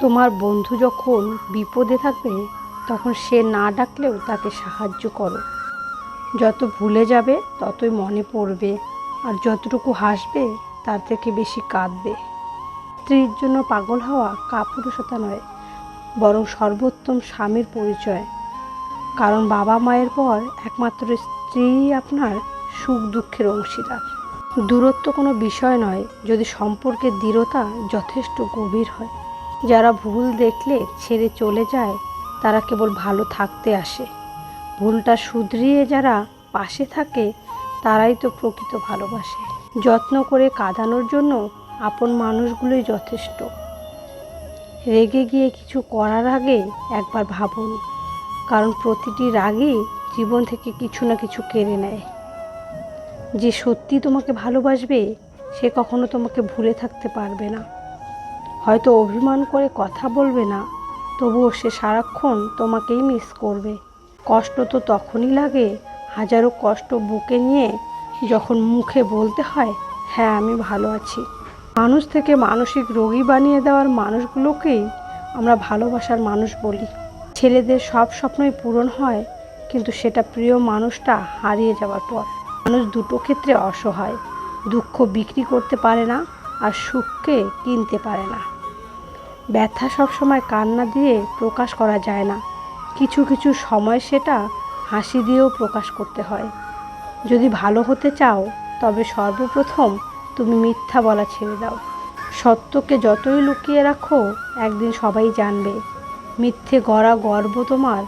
তোমার বন্ধু যখন বিপদে থাকবে, তখন সে না ডাকলেও তাকে সাহায্য করো। যত ভুলে যাবে, ততই মনে পড়বে, আর যতটুকু হাসবে, তার থেকে বেশি কাঁদবে। স্ত্রীর জন্য পাগল হওয়া কাপুরুষতা নয়, বরং সর্বোত্তম স্বামীর পরিচয়। কারণ বাবা মায়ের পর একমাত্র স্ত্রী আপনার সুখ দুঃখের অংশীদার। দূরত্ব কোনো বিষয় নয়, যদি সম্পর্কের দৃঢ়তা যথেষ্ট গভীর হয়। যারা ভুল দেখলে ছেড়ে চলে যায়, তারা কেবল ভালো থাকতে আসে। ভুলটা শুধরিয়ে যারা পাশে থাকে, তারাই তো প্রকৃত ভালোবাসে। যত্ন করে কাঁদানোর জন্য আপন মানুষগুলোই যথেষ্ট। রেগে গিয়ে কিছু করার আগে একবার ভাবুন, কারণ প্রতিটি রাগই জীবন থেকে কিছু না কিছু কেড়ে নেয়। যে সত্যি তোমাকে ভালোবাসবে, সে কখনো তোমাকে ভুলে থাকতে পারবে না। হয়তো অভিমান করে কথা বলবে না, তবুও সে সারাক্ষণ তোমাকেই মিস করবে। কষ্ট তো তখনই লাগে, হাজারো কষ্ট বুকে নিয়ে যখন মুখে বলতে হয় হ্যাঁ আমি ভালো আছি। মানুষ থেকে মানসিক রোগী বানিয়ে দেওয়ার মানুষগুলোকেই আমরা ভালোবাসার মানুষ বলি। ছেলেদের সব স্বপ্নই পূরণ হয়, কিন্তু সেটা প্রিয় মানুষটা হারিয়ে যাওয়ার পর। মানুষ দুটো ক্ষেত্রে অসহায়, দুঃখ বিক্রি করতে পারে না আর সুখকে কিনতে পারে না। ব্যথা সবসময় কান্না দিয়ে প্রকাশ করা যায় না। কিছু কিছু সময় সেটা হাসি দিয়েও প্রকাশ করতে হয়। যদি ভালো হতে চাও, তবে সর্বপ্রথম তুমি মিথ্যা বলা ছেড়ে দাও। সত্যকে যতই লুকিয়ে রাখো, একদিন সবাই জানবে। মিথ্যে গড়া গর্ব তোমার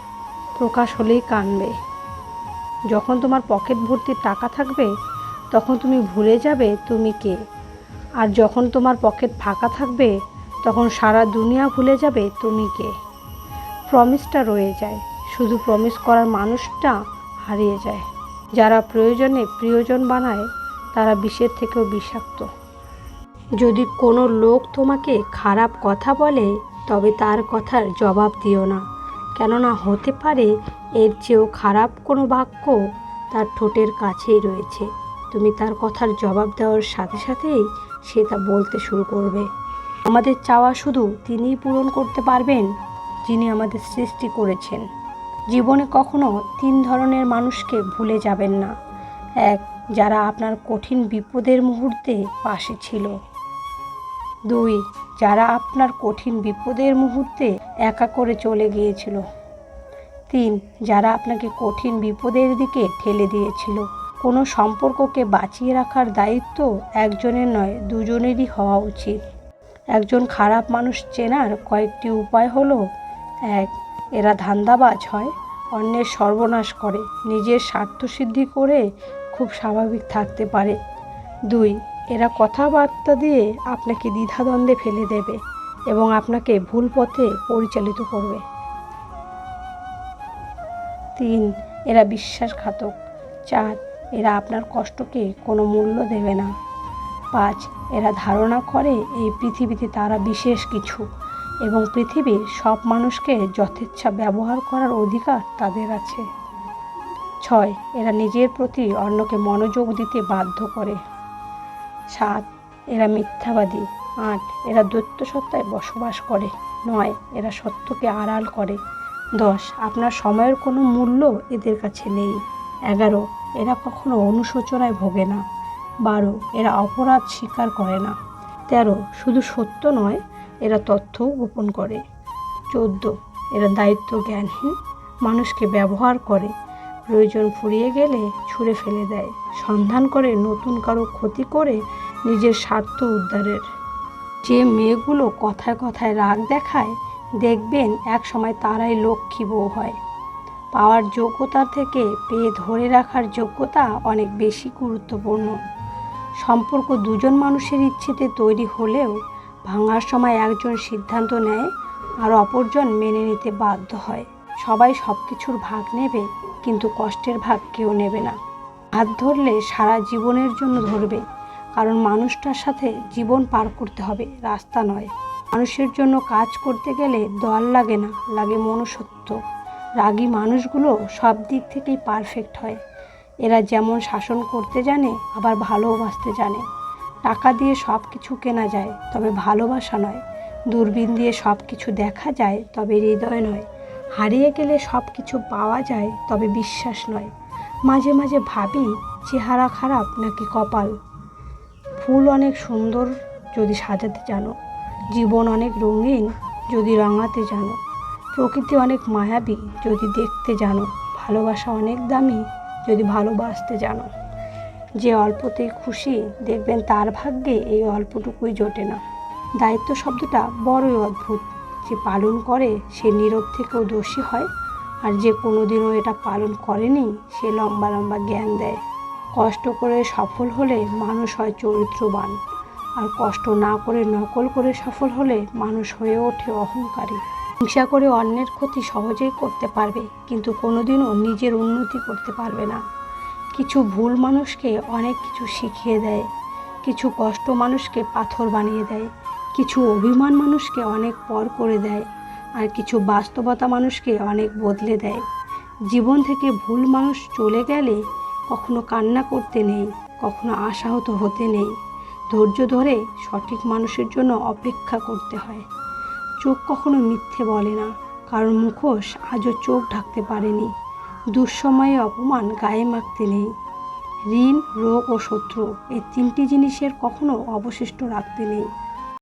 প্রকাশ হলেই কানবে। যখন তোমার পকেট ভর্তি টাকা থাকবে, তখন তুমি ভুলে যাবে তুমি কে। আর যখন তোমার পকেট ফাঁকা থাকবে তখন সারা দুনিয়া ভুলে যাবে তুমি কে। প্রমিসটা রয়ে যায়। শুধু প্রমিস করার মানুষটা হারিয়ে যায়। যারা প্রয়োজনে প্রিয়জন বানায়, তারা বিষের থেকেও বিষাক্ত। যদি কোনো লোক তোমাকে খারাপ কথা বলে, তবে তার কথার জবাব দিও না। কেননা হতে পারে এর চেয়েও খারাপ কোনো বাক্য তার ঠোঁটের কাছেই রয়েছে। তুমি তার কথার জবাব দেওয়ার সাথে সাথেই সে তা বলতে শুরু করবে। আমাদের চাওয়া শুধু তিনিই পূরণ করতে পারবেন, যিনি আমাদের সৃষ্টি করেছেন। জীবনে কখনো তিন ধরনের মানুষকে ভুলে যাবেন না। এক, যারা আপনার কঠিন বিপদের মুহূর্তে পাশে ছিল। দুই, যারা আপনার কঠিন বিপদের মুহূর্তে একা করে চলে গিয়েছিল। তিন, যারা আপনাকে কঠিন বিপদের দিকে ঠেলে দিয়েছিল। কোনো সম্পর্ককে বাঁচিয়ে রাখার দায়িত্ব একজনের নয়, দুজনেরই হওয়া উচিত। একজন খারাপ মানুষ চেনার কয়েকটি উপায় হলো, এক, এরা ধান্দাবাজ হয়, অন্যের সর্বনাশ করে, নিজের স্বার্থসিদ্ধি করে খুব স্বাভাবিক থাকতে পারে। দুই, এরা কথাবার্তা দিয়ে আপনাকে দ্বিধাদ্বন্দ্বে ফেলে দেবে এবং আপনাকে ভুল পথে পরিচালিত করবে। তিন, এরা বিশ্বাসঘাতক। চার, এরা আপনার কষ্টকে কোনো মূল্য দেবে না। পাঁচ, এরা ধারণা করে এই পৃথিবীতে তারা বিশেষ কিছু এবং পৃথিবীর সব মানুষকে যথেচ্ছা ব্যবহার করার অধিকার তাদের আছে। ছয়, এরা নিজের প্রতি অন্যকে মনোযোগ দিতে বাধ্য করে। সাত, এরা মিথ্যাবাদী। আট, এরা দৈত্য সত্তায় বসবাস করে। নয়, এরা সত্যকে আড়াল করে। দশ, আপনার সময়ের কোনো মূল্য এদের কাছে নেই। এগারো, এরা কখনো অনুশোচনায় ভোগে না। বারো, এরা অপরাধ স্বীকার করে না। তেরো, শুধু সত্য নয়, এরা তথ্যও গোপন করে। চোদ্দ, এরা দায়িত্ব জ্ঞানহীন মানুষকে ব্যবহার করে। প্রয়োজন ফুরিয়ে গেলে ছুঁড়ে ফেলে দেয়। সন্ধান করে নতুন কারও ক্ষতি করে নিজের স্বার্থ উদ্ধারের। যে মেয়েগুলো কথায় কথায় রাগ দেখায়, দেখবেন এক সময় তারাই লক্ষ্মী বউ হয়। পাওয়ার যোগ্যতা থেকে পেয়ে ধরে রাখার যোগ্যতা অনেক বেশি গুরুত্বপূর্ণ। সম্পর্ক দুজন মানুষের ইচ্ছেতে তৈরি হলেও ভাঙার সময় একজন সিদ্ধান্ত নেয় আর অপরজন মেনে নিতে বাধ্য হয়। সবাই সব কিছুর ভাগ নেবে, কিন্তু কষ্টের ভাগ কেউ নেবে না। হাত ধরলে সারা জীবনের জন্য ধরবে, কারণ মানুষটার সাথে জীবন পার করতে হবে, রাস্তা নয়। মানুষের জন্য কাজ করতে গেলে দল লাগে না, লাগে মনুষ্যত্ব। রাগী মানুষগুলো সব দিক থেকেই পারফেক্ট হয়। এরা যেমন শাসন করতে জানে, আবার ভালোবাসতে জানে। টাকা দিয়ে সব কিছু কেনা যায়, তবে ভালোবাসা নয়। দূরবীন দিয়ে সব কিছু দেখা যায়, তবে হৃদয় নয়। হারিয়ে গেলে সব কিছু পাওয়া যায়, তবে বিশ্বাস নয়। মাঝে মাঝে ভাবি, চেহারা খারাপ নাকি কপাল? ফুল অনেক সুন্দর যদি সাজাতে জানো। জীবন অনেক রঙিন যদি রঙাতে জানো। প্রকৃতি অনেক মায়াবী যদি দেখতে জানো। ভালোবাসা অনেক দামি যদি ভালোবাসতে জানো। যে অল্পতেই খুশি দেখবেন তার ভাগ্যে এই অল্পটুকুই জোটে না। দায়িত্ব শব্দটা বড়ই অদ্ভুত। যে পালন করে সে নীরব থেকেও দোষী হয়, আর যে কোনোদিনও এটা পালন করেনি, সে লম্বা লম্বা জ্ঞান দেয়। কষ্ট করে সফল হলে মানুষ হয় চরিত্রবান, আর কষ্ট না করে নকল করে সফল হলে মানুষ হয়ে ওঠে অহংকারী। হিংসা করে অন্যের ক্ষতি সহজেই করতে পারবে, কিন্তু কোনোদিনও নিজের উন্নতি করতে পারবে না। কিছু ভুল মানুষকে অনেক কিছু শিখিয়ে দেয়, কিছু কষ্ট মানুষকে পাথর বানিয়ে দেয়, কিছু অভিমান মানুষকে অনেক পর করে দেয়, আর কিছু বাস্তবতা মানুষকে অনেক বদলে দেয়। জীবন থেকে ভুল মানুষ চলে গেলে কখনো কান্না করতে নেই, কখনো আশাহত হতে নেই। ধৈর্য ধরে সঠিক মানুষের জন্য অপেক্ষা করতে হয়। চোখ কখনো মিথ্যে বলে না, কারণ মুখোশ আজও চোখ ঢাকতে পারেনি। দুঃসময়ে অপমান গায়ে মাখতে নেই। ঋণ, রোগ ও শত্রু, এই তিনটি জিনিসের কখনো অবশিষ্ট রাখতে নেই।